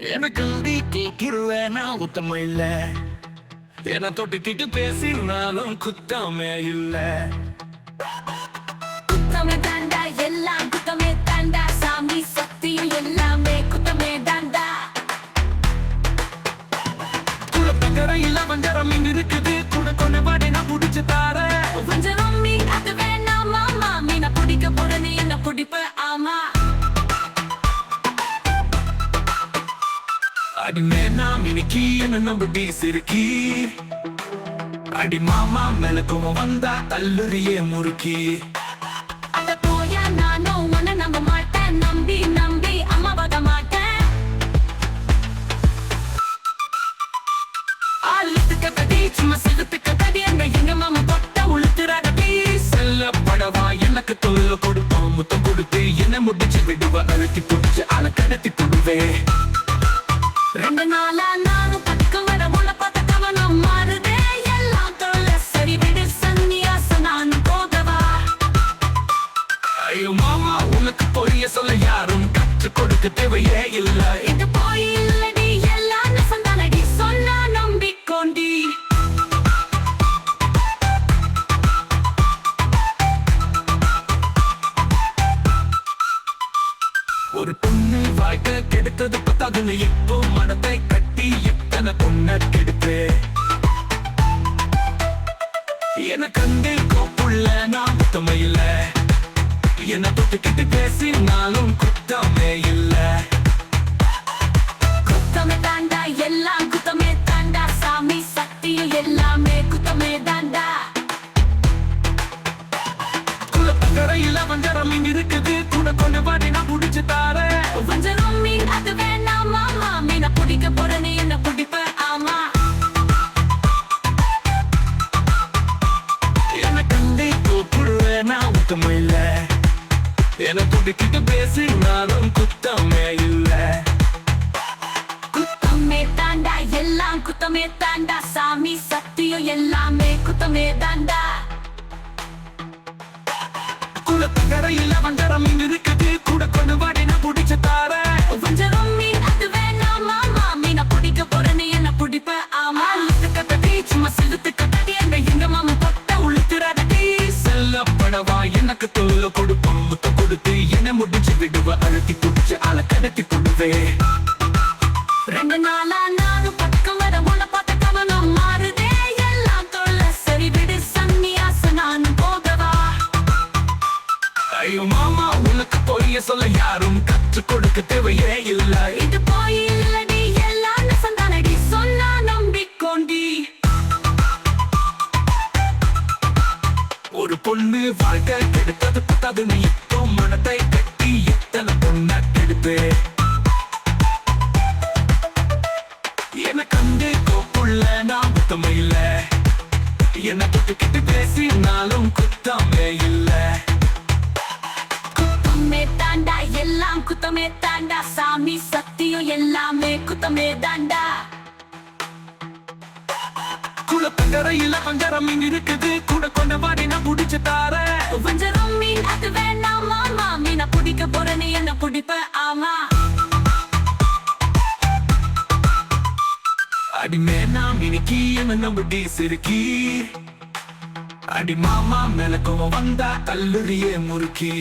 எனக்கு நீ கேட்கிருவேன் நான் உத்தம இல்ல என்ன தொட்டுக்கிட்டு பேசினாலும் குத்தமே இல்ல. குத்தமே தாண்டா எல்லாம் குத்தமே தாண்டா. சாமி சக்தியும் எல்லாமே குத்தமே தாண்டா. குளப்பக்கரையில் வஞ்சரம் இங்க இருக்குது கூட கொண்டு வாடி நான் அடி மேனா மினிக்கி என்ன நம்ப சிறுக்கி அடி மாமா மேல கோவம் வந்தா தள்ளுறியே முறுக்கி. அத போயா நானும் உன்னை நம்ப மாட்டேன். நம்பி நம்பி அம்மா வத மாட்டேன். ஆளுத்துக்க கடி சும்மா செலுத்துக்க கடி என்ன எங்க மாமா தொட்ட உளுத்துறாடி செல்ல படவா எனக்கு தொல்ல கொடுப்போம் முத்தம் கொடுத்து என்ன முடிச்சு விடுவ அழுத்தி பிடிச்சு அல கடத்தி கொடுவே கொடுக்க தேவையே இல்ல. இது போய் இல்லடி எல்லாம் நெசந்தானடி. சொன்னா நம்பிக்கொண்டி. ஒரு பொண்ணு வாழ்க்கை கெடுத்தது பத்தாதுன்னு இப்போ மனத்தை கட்டி எத்தனை பொண்ண கெடுத்து? என கண்டு கோப்புள்ள நான் குத்தமே இல்ல. என்ன தொட்டுக்கிட்டு பேசினாலும் குத்தமே எல்லாம் குத்தமே தாண்டா. சாமி சக்தியும் எல்லாமே குத்தமே தாண்டா. குளப்பக்கரையில் வஞ்சரம் இங்க இருக்குது. கூட கொண்டு வாடி நான் புடிச்சு தாரேன். வஞ்சரம் மீன் அது வேணாம் மாமா. மீனை பிடிக்க போற நீ என்ன பிடிப்ப ஆமா. என்ன கண்டு கூப்பிடுவேன் உத்தம இல்ல. என்ன துடிக்கிட்டு பேசினாலும் குத்தமே இல்ல. குத்தமே தாண்டா சாமி சக்தியும் எல்லாமே குத்தமே தாண்டா. குளத்துக்கரையில் வந்தரம் இங்க இருக்குது. கூட கொண்டு வாடி நான் புடிச்சு தாரேன் வஞ்சரம் மீன் அது வேணாம் மாமா மீனை பிடிக்க போற நீ என்ன பிடிப்ப ஆமா. கத்தடி சும்மா செலுத்து கத்தடி எங்க எங்க மாமா தொட்ட உளுத்துறாடி செல்ல படவா எனக்கு தொல்ல கொடுப்போம். முத்த கொடுத்து என்ன முடிச்சு விடுவ அழுத்தி புடிச்சு அல கடத்தி கொடுவே ரெண்டு நாளா நானும் சொல்ல யாரும் கற்றுக் கொடுக்க தேவையே இல்ல. இது போய் இல்லடி எல்லாம் நெசந்தானடி சொன்னா நம்பிக்கொண்டி. ஒரு பொண்ணு வாழ்க்கை கெடுத்தது பத்தாதுன்னு இப்போ மனத்தை கட்டி எத்தனை பொண்ண கெடுத்து என்ன கண்டு கோப்புள்ள நான் குத்தமே இல்ல. என்ன தொட்டுக்கிட்டு பேசினாலும் குத்தமே தாண்டா குளப்பங்கரையில் பஞ்சரம் இங்க இருக்குது. கூட கொண்ட வாடி நான் புடிச்சு தாரேன். வஞ்சரம் மீன் அது வேணாம் மாமா மீனை பிடிக்க போற நீ என்ன பிடிப்ப? ஆமா. அடி மேனா மினிக்கி என்ன நம்படி சிறுக்கி. அடி மாமா மேல கோவம் வந்தா கல்லூரியே முறுக்கி.